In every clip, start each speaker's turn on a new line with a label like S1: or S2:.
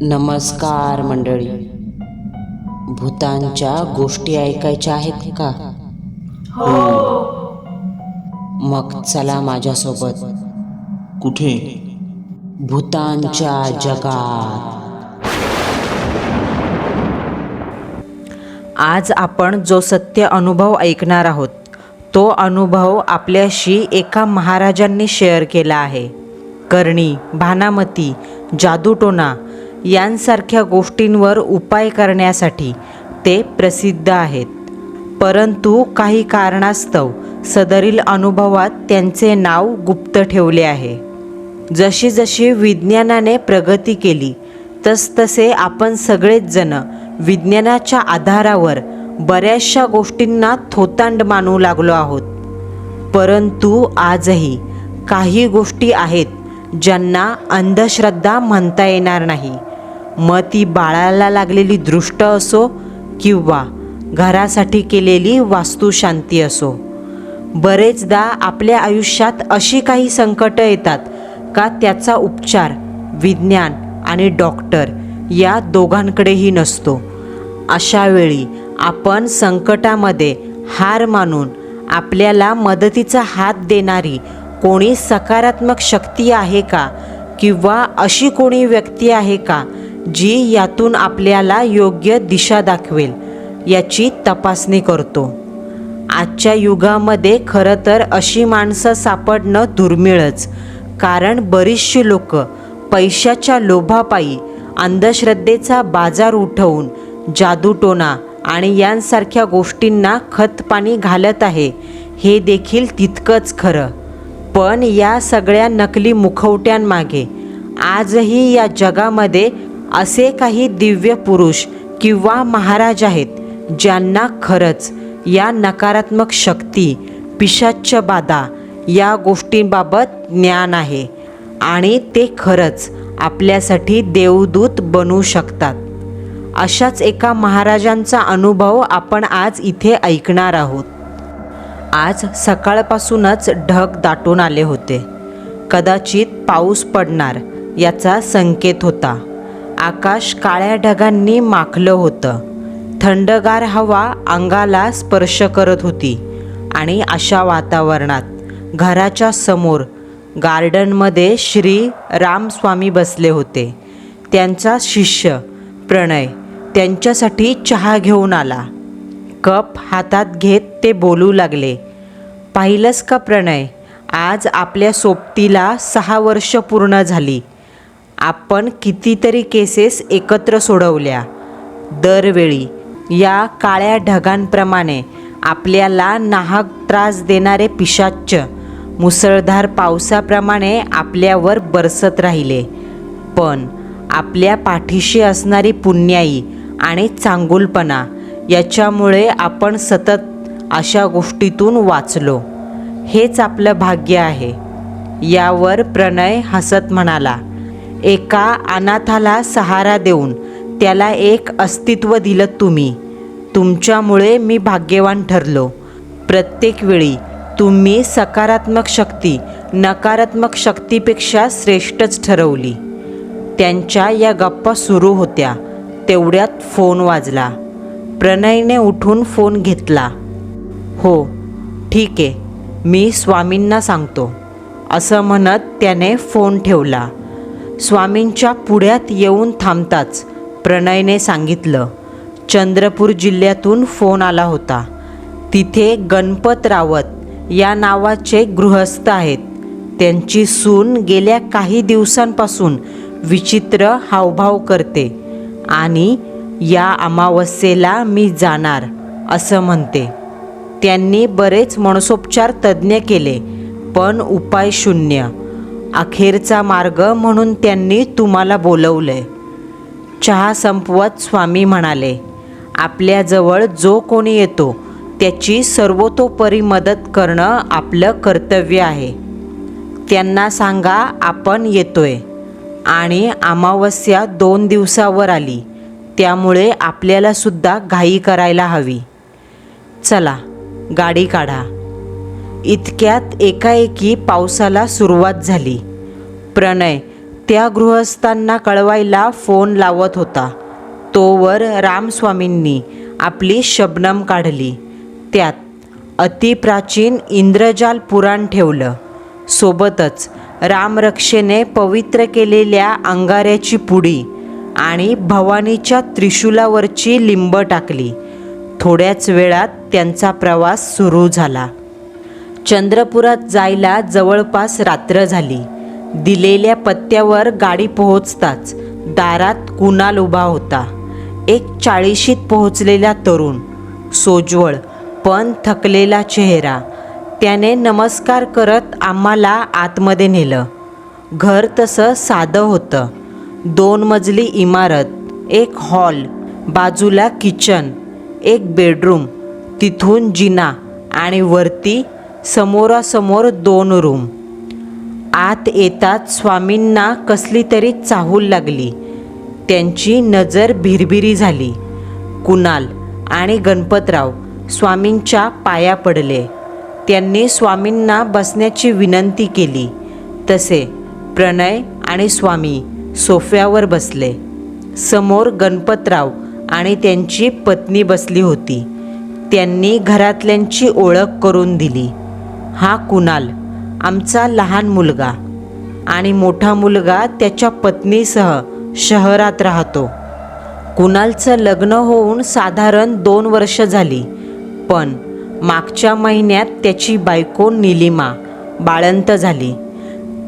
S1: नमस्कार मंडळी. भूतांच्या गोष्टी ऐकायच्या आहेत का? मग चला माझ्यासोबत.
S2: कुठे?
S1: भूतांच्या जगात.
S3: आज आपण जो सत्य अनुभव ऐकणार आहोत तो अनुभव आपल्याशी एका महाराजांनी शेअर केला आहे. करणी भानामती जादूटोना यांसारख्या गोष्टींवर उपाय करण्यासाठी ते प्रसिद्ध आहेत. परंतु काही कारणास्तव सदरील अनुभवात त्यांचे नाव गुप्त ठेवले आहे. जशी जशी विज्ञानाने प्रगती केली तसतसे आपण सगळेच जण विज्ञानाच्या आधारावर बऱ्याचशा गोष्टींना थोतांड मानू लागलो आहोत. परंतु आजही काही गोष्टी आहेत ज्यांना अंधश्रद्धा म्हणता येणार नाही. मग ती बाळाला लागलेली दृष्ट असो किंवा घरासाठी केलेली वास्तुशांती असो. बरेचदा आपल्या आयुष्यात अशी काही संकटं येतात का त्याचा उपचार विज्ञान आणि डॉक्टर या दोघांकडेही नसतो. अशा वेळी आपण संकटामध्ये हार मानून आपल्याला मदतीचा हात देणारी कोणी सकारात्मक शक्ती आहे का किंवा अशी कोणी व्यक्ती आहे का जी यातून आपल्याला योग्य दिशा दाखवेल याची तपासणी करतो. आजच्या युगामध्ये खरं तर अशी माणसं सापडणं दुर्मिळच कारण बरीचशी लोक पैशाच्या लोभापायी अंधश्रद्धेचा बाजार उठवून जादूटोना आणि यांसारख्या गोष्टींना खतपाणी घालत आहे हे देखील तितकंच खरं. पण या सगळ्या नकली मुखवट्यांमागे आजही या जगामध्ये असे काही दिव्य पुरुष किंवा महाराज आहेत ज्यांना खरंच या नकारात्मक शक्ती पिशाच्च बाधा या गोष्टींबाबत ज्ञान आहे आणि ते खरंच आपल्यासाठी देवदूत बनू शकतात. अशाच एका महाराजांचा अनुभव आपण आज इथे ऐकणार आहोत. आज सकाळपासूनच ढग दाटून आले होते. कदाचित पाऊस पडणार याचा संकेत होता. आकाश काळ्या ढगांनी माखलं होतं. थंडगार हवा अंगाला स्पर्श करत होती. आणि अशा वातावरणात घराच्या समोर गार्डनमध्ये श्री रामस्वामी बसले होते. त्यांचा शिष्य प्रणय त्यांच्यासाठी चहा घेऊन आला. कप हातात घेत ते बोलू लागले पाहिलंस का प्रणय? आज आपल्या सोबतीला सहा वर्ष पूर्ण झाली. आपण कितीतरी केसेस एकत्र सोडवल्या. दरवेळी या काळ्या ढगांप्रमाणे आपल्याला नाहक त्रास देणारे पिशाच्च मुसळधार पावसाप्रमाणे आपल्यावर बरसत राहिले. पण आपल्या पाठीशी असणारी पुण्याई आणि चांगुलपणा याच्यामुळे आपण सतत अशा गोष्टीतून वाचलो. हेच आपलं भाग्य आहे. यावर प्रणय हसत म्हणाला एका अनाथाला सहारा देऊन त्याला एक अस्तित्व दिलं तुम्ही. तुमच्यामुळे मी भाग्यवान ठरलो. प्रत्येक वेळी तुम्ही सकारात्मक शक्ती नकारात्मक शक्तीपेक्षा श्रेष्ठच ठरवली. त्यांच्या या गप्पा सुरू होत्या. तेवढ्यात फोन वाजला. प्रणयने उठून फोन घेतला. हो ठीक आहे. मी स्वामींना सांगतो. असं म्हणत त्याने फोन ठेवला. स्वामींच्या पुढ्यात येऊन थांबताच प्रणयने सांगितलं चंद्रपूर जिल्ह्यातून फोन आला होता. तिथे गणपत रावत या नावाचे गृहस्थ आहेत. त्यांची सून गेल्या काही दिवसांपासून विचित्र हावभाव करते आणि या अमावस्येला मी जाणार असं म्हणते. त्यांनी बरेच मनसोपचार तज्ज्ञ केले पण उपाय शून्य. अखेरचा मार्ग म्हणून त्यांनी तुम्हाला बोलवलंय. चहा संपवत स्वामी म्हणाले आपल्याजवळ जो कोणी येतो त्याची सर्वतोपरी मदत करणं आपलं कर्तव्य आहे. त्यांना सांगा आपण येतोय. आणि अमावस्या दोन दिवसावर आली. त्यामुळे आपल्यालासुद्धा घाई करायला हवी. चला गाडी काढा. इतक्यात एकाएकी पावसाला सुरुवात झाली. प्रणय त्या गृहस्थांना कळवायला फोन लावत होता. तोवर रामस्वामींनी आपली शबनम काढली. त्यात अतिप्राचीन इंद्रजाल पुराण ठेवलं. सोबतच रामरक्षेने पवित्र केलेल्या अंगाऱ्याची पुडी आणि भवानीच्या त्रिशूलावरची लिंब टाकली. थोड्याच वेळात त्यांचा प्रवास सुरू झाला. चंद्रपुरात जायला जवळपास रात्र झाली. दिलेल्या पत्त्यावर गाडी पोहोचताच दारात कुणाल उभा होता. एक चाळीशीत पोहोचलेला तरुण सोज्वळ पण थकलेला चेहरा. त्याने नमस्कार करत आम्हाला आतमध्ये नेलं. घर तसं साधं होतं. दोन मजली इमारत एक हॉल बाजूला किचन एक बेडरूम तिथून जिना आणि वरती समोरासमोर दोन रूम. आत येतात स्वामींना कसली तरी चाहूल लागली. त्यांची नजर भिरभिरी झाली. कुणाल आणि गणपतराव स्वामींच्या पाया पडले. त्यांनी स्वामींना बसण्याची विनंती केली. तसे प्रणय आणि स्वामी सोफ्यावर बसले. समोर गणपतराव आणि त्यांची पत्नी बसली होती. त्यांनी घरातल्यांची ओळख करून दिली. हा कुणाल आमचा लहान मुलगा आणि मोठा मुलगा त्याच्या पत्नीसह शहरात राहतो. कुणालचं लग्न होऊन साधारण दोन वर्ष झाली पण मागच्या महिन्यात त्याची बायको निलिमा बाळंत झाली.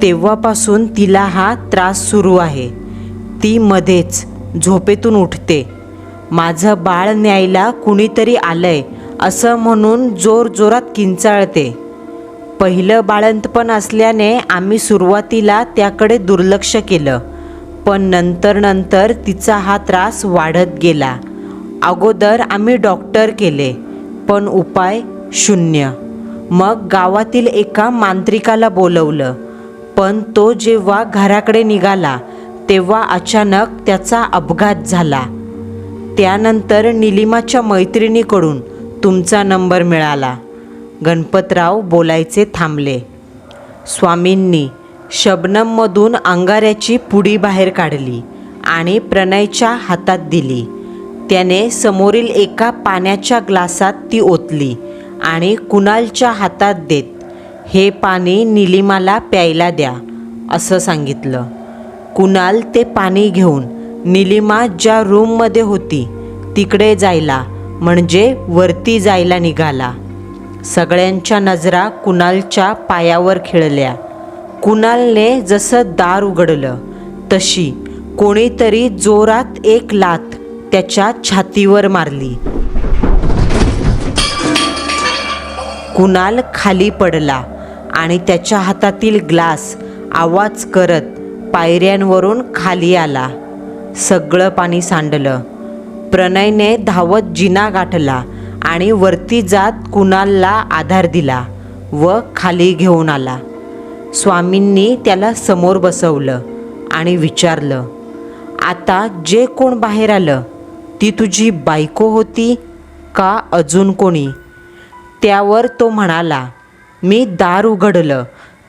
S3: तेव्हापासून तिला हा त्रास सुरू आहे. ती मध्येच झोपेतून उठते. माझं बाळ न्यायला कुणीतरी आलंय असं म्हणून जोर जोरात किंचाळते. पहिलं बाळंतपण असल्याने आम्ही सुरुवातीला त्याकडे दुर्लक्ष केलं. पण नंतर नंतर तिचा हा त्रास वाढत गेला. अगोदर आम्ही डॉक्टर केले पण उपाय शून्य. मग गावातील एका मांत्रिकाला बोलवलं. पण तो जेव्हा घराकडे निघाला तेव्हा अचानक त्याचा अपघात झाला. त्यानंतर निलिमाच्या मैत्रिणीकडून तुमचा नंबर मिळाला. गणपतराव बोलायचे थांबले. स्वामींनी शबनममधून अंगाऱ्याची पुडी बाहेर काढली आणि प्रणयच्या हातात दिली. त्याने समोरील एका पाण्याच्या ग्लासात ती ओतली आणि कुणालच्या हातात देत हे पाणी निलिमाला प्यायला द्या असं सांगितलं. कुणाल ते पाणी घेऊन निलिमा ज्या रूममध्ये होती तिकडे जायला म्हणजे वरती जायला निघाला. सगळ्यांच्या नजरा कुणालच्या पायावर खिळल्या. कुणालने जसं दार उघडलं तशी कोणीतरी जोरात एक लात त्याच्या छातीवर मारली. कुणाल खाली पडला आणि त्याच्या हातातील ग्लास आवाज करत पायऱ्यांवरून खाली आला. सगळं पाणी सांडलं. प्रणयने धावत जिना गाठला. आणि वरती जात कुणालला आधार दिला व खाली घेऊन आला. स्वामींनी त्याला समोर बसवलं आणि विचारलं आता जे कोण बाहेर आलं ती तुझी बायको होती का अजून कोणी? त्यावर तो म्हणाला मी दार उघडलं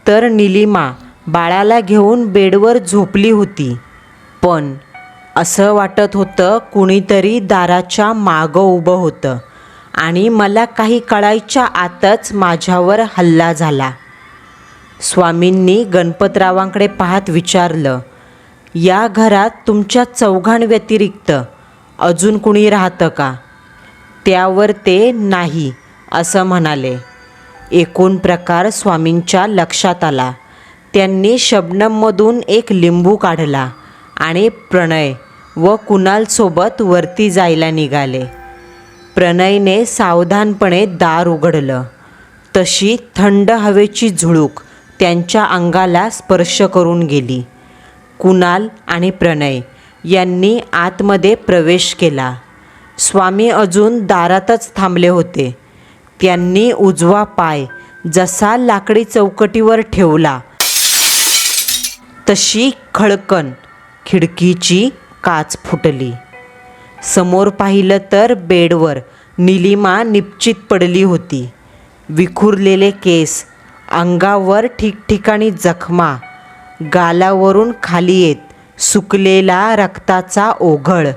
S3: तर निलिमा बाळाला घेऊन बेडवर झोपली होती. पण असं वाटत होतं कुणीतरी दाराच्या मागं उभं होतं. आणि मला काही कळायच्या आतच माझ्यावर हल्ला झाला. स्वामींनी गणपतरावांकडे पाहत विचारलं या घरात तुमच्या चौघांव्यतिरिक्त अजून कुणी राहतं का? त्यावर ते नाही असं म्हणाले. एकूण प्रकार स्वामींच्या लक्षात आला. त्यांनी शबनममधून एक लिंबू काढला आणि प्रणय व कुणालसोबत वरती जायला निघाले. प्रणयने सावधानपणे दार उघडलं. तशी थंड हवेची झुळूक त्यांच्या अंगाला स्पर्श करून गेली. कुणाल आणि प्रणय यांनी आतमध्ये प्रवेश केला. स्वामी अजून दारातच थांबले होते. त्यांनी उजवा पाय जसा लाकडी चौकटीवर ठेवला तशी खळकन खिडकीची काच फुटली. समोर पाहिलं तर बेडवर निलिमा निपचित पडली होती. विखुरलेले केस अंगावर ठिकठिकाणी जखमा गालावरून खाली येत सुकलेला रक्ताचा ओघळ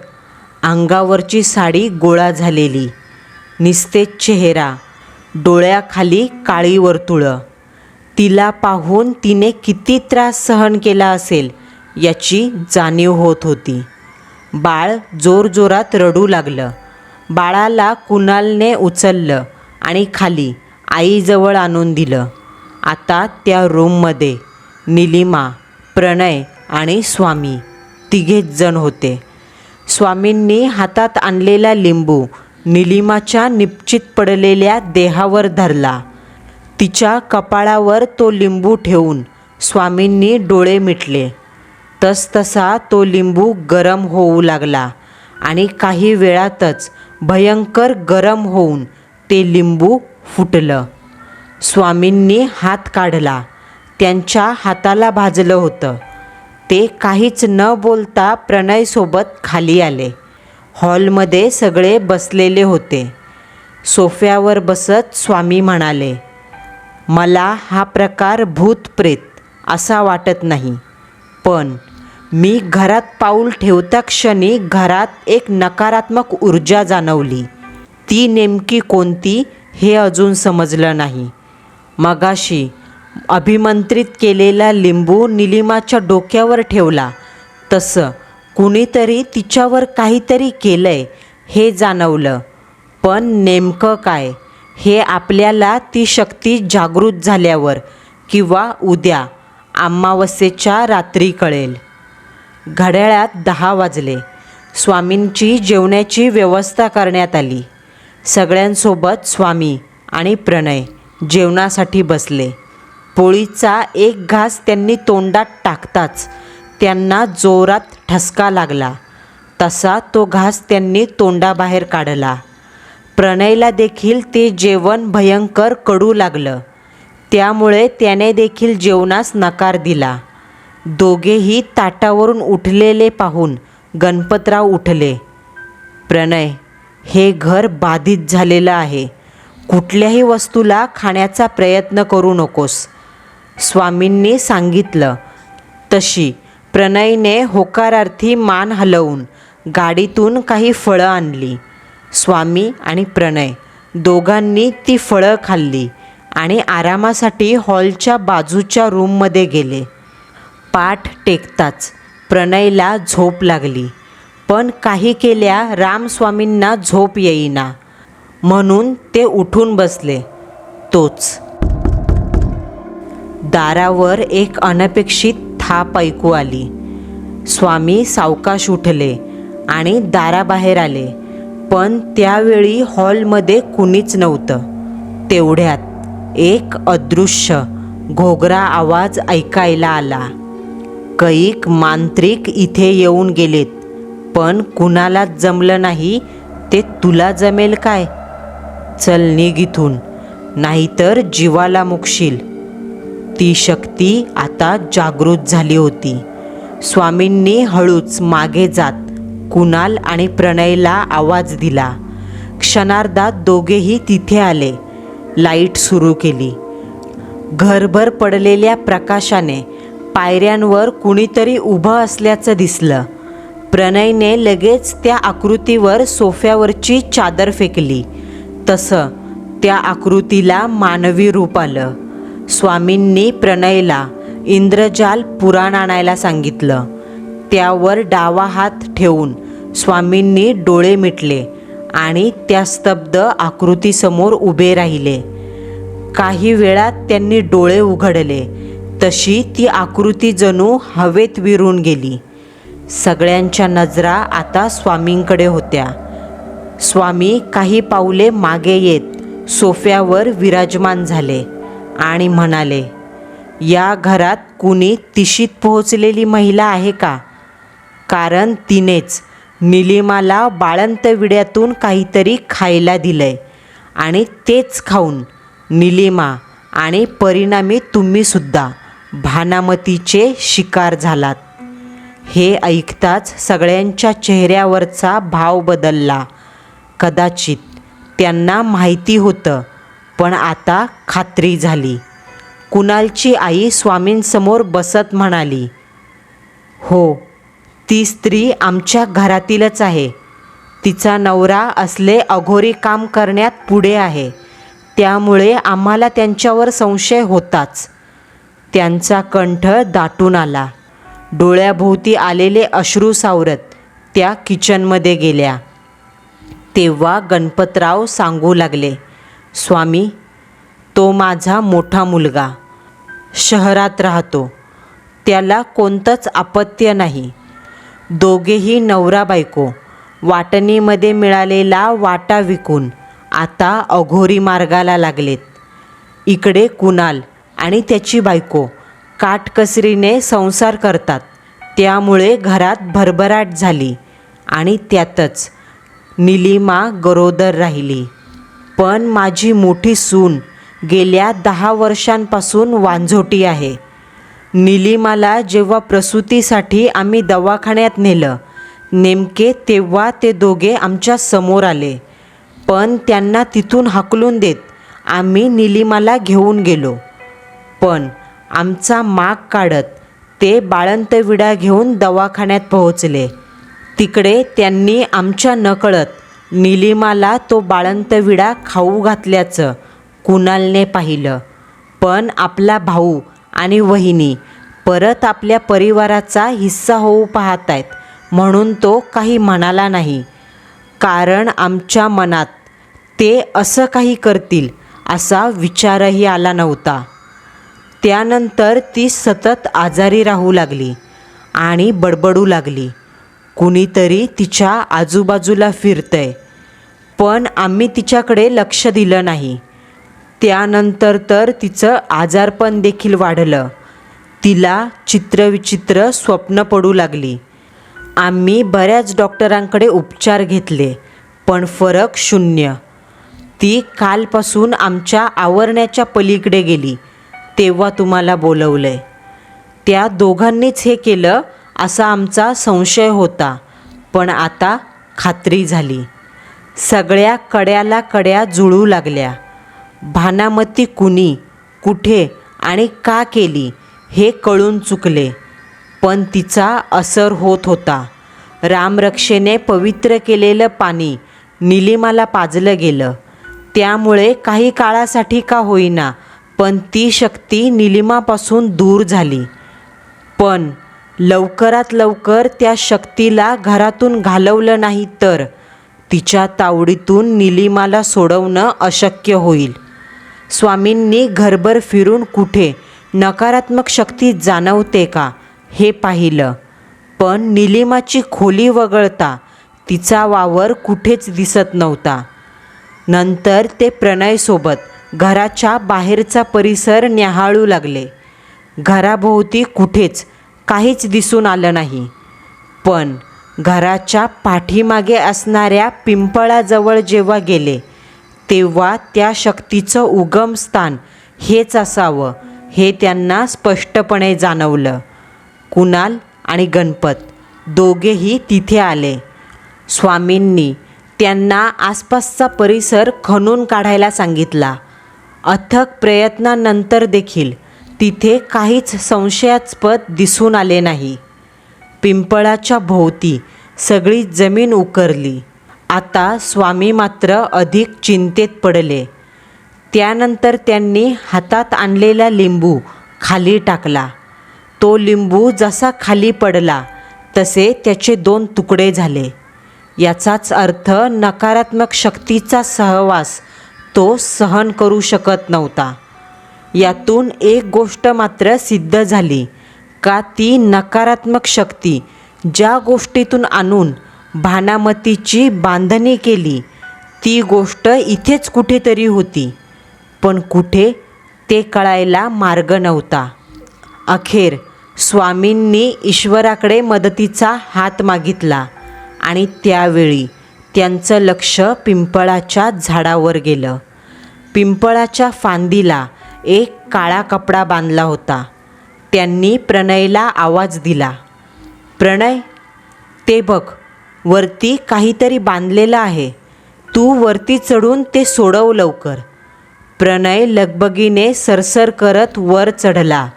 S3: अंगावरची साडी गोळा झालेली निस्तेज चेहरा डोळ्याखाली काळी वर्तुळं. तिला पाहून तिने किती त्रास सहन केला असेल याची जाणीव होत होती. बाळ जोरजोरात रडू लागलं. बाळाला कुणालने उचललं आणि खाली आईजवळ आणून दिलं. आता त्या रूममध्ये निलिमा प्रणय आणि स्वामी तिघेच जण होते. स्वामींनी हातात आणलेला लिंबू निलिमाच्या निप्चित पडलेल्या देहावर धरला. तिच्या कपाळावर तो लिंबू ठेवून स्वामींनी डोळे मिटले. तसतसा तो लिंबू गरम होऊ लागला. आणि काही वेळातच भयंकर गरम होऊन ते लिंबू फुटलं. स्वामींनी हात काढला. त्यांच्या हाताला भाजलं होतं. ते काहीच न बोलता प्रणयसोबत खाली आले. हॉलमध्ये सगळे बसलेले होते. सोफ्यावर बसत स्वामी म्हणाले मला हा प्रकार भूत प्रेत असा वाटत नाही. पण मी घरात पाऊल ठेवता क्षणी घरात एक नकारात्मक ऊर्जा जाणवली. ती नेमकी कोणती हे अजून समजलं नाही. मगाशी अभिमंत्रित केलेला लिंबू निलिमाच्या डोक्यावर ठेवला. तसं कुणीतरी तिच्यावर काहीतरी केलंय हे जाणवलं. पण नेमकं काय? हे आपल्याला ती शक्ती जागृत झाल्यावर किंवा उद्या अमावस्येच्या रात्री कळेल. घड्याळात दहा वाजले. स्वामींची जेवण्याची व्यवस्था करण्यात आली. सगळ्यांसोबत स्वामी आणि प्रणय जेवणासाठी बसले. पोळीचा एक घास त्यांनी तोंडात टाकताच त्यांना जोरात ठसका लागला. तसा तो घास त्यांनी तोंडाबाहेर काढला. प्रणयला देखील ते जेवण भयंकर कडू लागलं. त्यामुळे त्याने देखील जेवणास नकार दिला. दोघेही ताटावरून उठलेले पाहून गणपतराव उठले. प्रणय हे घर बाधित झालेलं आहे. कुठल्याही वस्तूला खाण्याचा प्रयत्न करू नकोस. स्वामींनी सांगितलं. तशी प्रणयने होकारार्थी मान हलवून गाडीतून काही फळं आणली. स्वामी आणि प्रणय दोघांनी ती फळं खाल्ली आणि आरामासाठी हॉलच्या बाजूच्या रूममध्ये गेले. पाठ टेकताच. प्रणयला झोप लागली. पण काही केल्या रामस्वामींना झोप येईना. म्हणून ते उठून बसले. तोच. दारावर एक अनपेक्षित थाप ऐकू आली. स्वामी सावकाश उठले आणि दाराबाहेर आले. पण त्यावेळी हॉलमध्ये कुणीच नव्हतं. तेवढ्यात एक अदृश्य घोगरा आवाज ऐकायला आला. कैक मांत्रिक इथे येऊन गेलेत. पण कुणालाच जमलं नाही ते तुला जमेल काय? चल निघ इथून नाहीतर जीवाला मुकशील. ती शक्ती आता जागृत झाली होती. स्वामींनी हळूच मागे जात कुणाल आणि प्रणयला आवाज दिला. क्षणार्धात दोघेही तिथे आले. लाइट सुरू केली. घरभर पडलेल्या प्रकाशाने पायऱ्यांवर कुणीतरी उभं असल्याचं दिसलं. प्रणयने लगेच त्या आकृतीवर सोफ्यावरची चादर फेकली. तसं त्या आकृतीला मानवी रूप आलं. स्वामींनी प्रणयला इंद्रजाल पुराण आणायला सांगितलं. त्यावर डावा हात ठेवून स्वामींनी डोळे मिटले आणि त्या स्तब्ध आकृतीसमोर उभे राहिले. काही वेळात त्यांनी डोळे उघडले. तशी ती आकृती जणू हवेत विरून गेली. सगळ्यांच्या नजरा आता स्वामींकडे होत्या. स्वामी काही पावले मागे येत सोफ्यावर विराजमान झाले आणि म्हणाले या घरात कुणी तिशीत पोहोचलेली महिला आहे का? कारण तिनेच निलिमाला बाळंत विड्यातून काहीतरी खायला दिलंय आणि तेच खाऊन निलिमा आणि परिणामी तुम्हीसुद्धा भानामतीचे शिकार झालात. हे ऐकताच सगळ्यांच्या चेहऱ्यावरचा भाव बदलला. कदाचित त्यांना माहिती होतं पण आता खात्री झाली. कुणालची आई स्वामींसमोर बसत म्हणाली हो ती स्त्री आमच्या घरातीलच आहे. तिचा नवरा असले अघोरी काम करण्यात पुढे आहे. त्यामुळे आम्हाला त्यांच्यावर संशय होताच. त्यांचा कंठ दाटून आला. डोळ्याभोवती आलेले अश्रू सावरत त्या किचनमध्ये गेल्या. तेव्हा गणपतराव सांगू लागले स्वामी तो माझा मोठा मुलगा. शहरात राहतो. त्याला कोणतंच अपत्य नाही. दोघेही नवरा बायको. वाटणीमध्ये मिळालेला वाटा विकून आता अघोरी मार्गाला लागलेत. इकडे कुणाल आणि त्याची बायको काटकसरीने संसार करतात. त्यामुळे घरात भरभराट झाली आणि त्यातच निलिमा गरोदर राहिली. पण माझी मोठी सून गेल्या दहा वर्षांपासून वांझोटी आहे. निलिमाला जेव्हा प्रसूतीसाठी आम्ही दवाखान्यात नेलं नेमके तेव्हा ते दोघे आमच्यासमोर आले. पण त्यांना तिथून हाकलून देत आम्ही निलिमाला घेऊन गेलो. पण आमचा माग काढत ते बाळंत विडा घेऊन दवाखान्यात पोहोचले. तिकडे त्यांनी आमच्या नकळत निलिमाला तो बाळंत विडा खाऊ घातल्याचं कुणालने पाहिलं. पण आपला भाऊ आणि वहिनी परत आपल्या परिवाराचा हिस्सा होऊ पाहत आहेत म्हणून तो काही म्हणाला नाही. कारण आमच्या मनात ते असं काही करतील असा विचारही आला नव्हता. त्यानंतर ती सतत आजारी राहू लागली आणि बडबडू लागली. कुणीतरी तिच्या आजूबाजूला फिरतंय. पण आम्ही तिच्याकडे लक्ष दिलं नाही. त्यानंतर तर तिचं आजारपण देखील वाढलं. तिला चित्रविचित्र स्वप्न पडू लागली. आम्ही बऱ्याच डॉक्टरांकडे उपचार घेतले पण फरक शून्य. ती कालपासून आमच्या आवरण्याच्या पलीकडे गेली. तेव्हा तुम्हाला बोलवलंय. त्या दोघांनीच हे केलं असा आमचा संशय होता. पण आता खात्री झाली. सगळ्या कड्याला कड्या जुळू लागल्या. भानामती कुणी कुठे आणि का केली हे कळून चुकले. पण तिचा असर होत होता. रामरक्षेने पवित्र केलेलं पाणी निलिमाला पाजलं गेलं. त्यामुळे काही काळासाठी का होईना पण ती शक्ती निलिमापासून दूर झाली. पण लवकरात लवकर त्या शक्तीला घरातून घालवलं नाही तर तिच्या तावडीतून निलिमाला सोडवणं अशक्य होईल. स्वामींनी घरभर फिरून कुठे नकारात्मक शक्ती जाणवते का हे पाहिलं. पण निलिमाची खोली वगळता तिचा वावर कुठेच दिसत नव्हता. नंतर ते प्रणयसोबत घराच्या बाहेरचा परिसर न्याहाळू लागले. घराभोवती कुठेच काहीच दिसून आलं नाही. पण घराच्या पाठीमागे असणाऱ्या पिंपळाजवळ जेव्हा गेले तेव्हा त्या शक्तीचं उगमस्थान हेच असावं हे त्यांना स्पष्टपणे जाणवलं. कुणाल आणि गणपत दोघेही तिथे आले. स्वामींनी त्यांना आसपासचा परिसर खणून काढायला सांगितला. अथक प्रयत्नानंतर देखील तिथे काहीच संशयास्पद दिसून आले नाही. पिंपळाच्या भोवती सगळी जमीन उकरली. आता स्वामी मात्र अधिक चिंतेत पडले. त्यानंतर त्यांनी हातात आणलेला लिंबू खाली टाकला. तो लिंबू जसा खाली पडला तसे त्याचे दोन तुकडे झाले. याचाच अर्थ नकारात्मक शक्तीचा सहवास तो सहन करू शकत नव्हता. यातून एक गोष्ट मात्र सिद्ध झाली का ती नकारात्मक शक्ती ज्या गोष्टीतून आणून भानामतीची बांधणी केली ती गोष्ट इथेच कुठेतरी होती पण कुठे ते कळायला मार्ग नव्हता. अखेर स्वामींनी ईश्वराकडे मदतीचा हात मागितला आणि त्यावेळी त्यांचं लक्ष पिंपळाच्या झाडावर गेलं. पिंपळाच्या फांदीला एक काळा कपडा बांधला होता. त्यांनी प्रणयला आवाज दिला. प्रणय ते बघ वरती काहीतरी बांधलेलं आहे. तू वरती चढून ते सोडव लवकर. प्रणय लगबगीने सरसर करत वर चढला.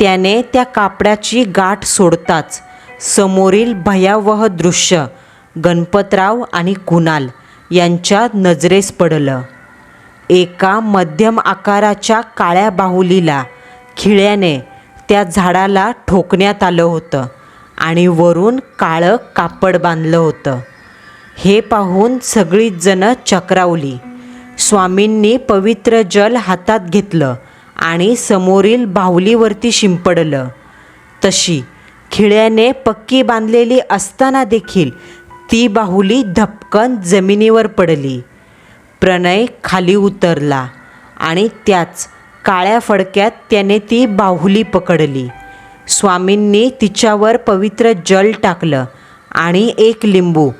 S3: त्याने त्या कापड्याची गाठ सोडताच समोरील भयावह दृश्य गणपतराव आणि कुणाल यांच्या नजरेस पडलं. एका मध्यम आकाराच्या काळ्या बाहुलीला खिळ्याने त्या झाडाला ठोकण्यात आलं होतं आणि वरून काळं कापड बांधलं होतं. हे पाहून सगळीच जणं चक्रावली. स्वामींनी पवित्र जल हातात घेतलं आणि समोरील बाहुलीवरती शिंपडलं. तशी खिळ्याने पक्की बांधलेली असताना देखील ती बाहुली धपकन जमिनीवर पडली. प्रणय खाली उतरला आणि त्याच काळ्या फडक्यात त्याने ती बाहुली पकडली. स्वामींनी तिच्यावर पवित्र जल टाकलं आणि एक लिंबू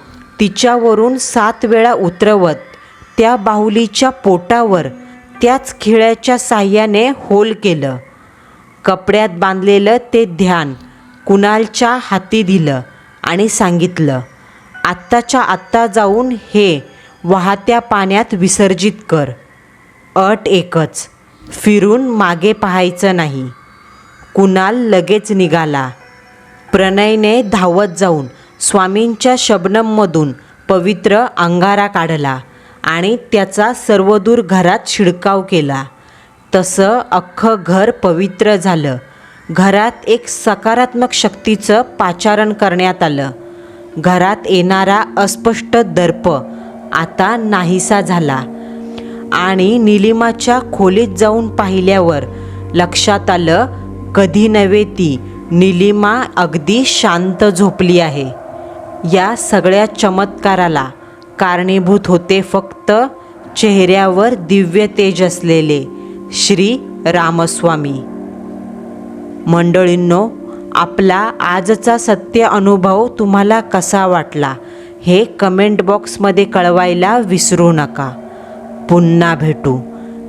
S3: तिच्यावरून सात वेळा उतरवत त्या बाहुलीच्या पोटावर त्याच खिळ्याच्या साह्याने होल केलं. कपड्यात बांधलेलं ते ध्यान कुणालच्या हाती दिलं आणि सांगितलं आत्ताच्या आत्ता जाऊन हे वाहत्या पाण्यात विसर्जित कर. अट एकच. फिरून मागे पाहायचं नाही. कुणाल लगेच निघाला. प्रणयने धावत जाऊन स्वामींच्या शबनममधून पवित्र अंगारा काढला आणि त्याचा सर्वदूर घरात शिडकाव केला. तसं अख्खं घर पवित्र झालं. घरात एक सकारात्मक शक्तीचं पाचारण करण्यात आलं. घरात येणारा अस्पष्ट दर्प आता नाहीसा झाला. आणि निलिमाच्या खोलीत जाऊन पाहिल्यावर लक्षात आलं कधी नव्हे ती निलिमा अगदी शांत झोपली आहे. या सगळ्या चमत्काराला कारणीभूत होते फक्त चेहऱ्यावर दिव्य तेज असलेले श्री रामस्वामी. मंडळींनो आपला आजचा सत्य अनुभव तुम्हाला कसा वाटला हे कमेंट बॉक्समध्ये कळवायला विसरू नका. पुन्हा भेटू.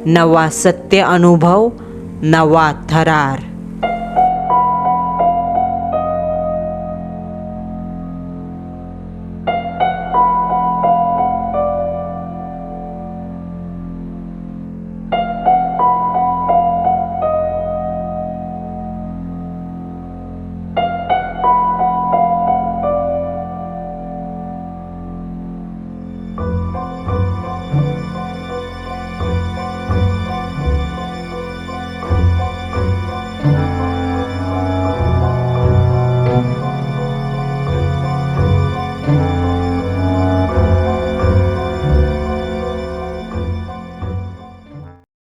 S3: नवा सत्य अनुभव नवा थरार.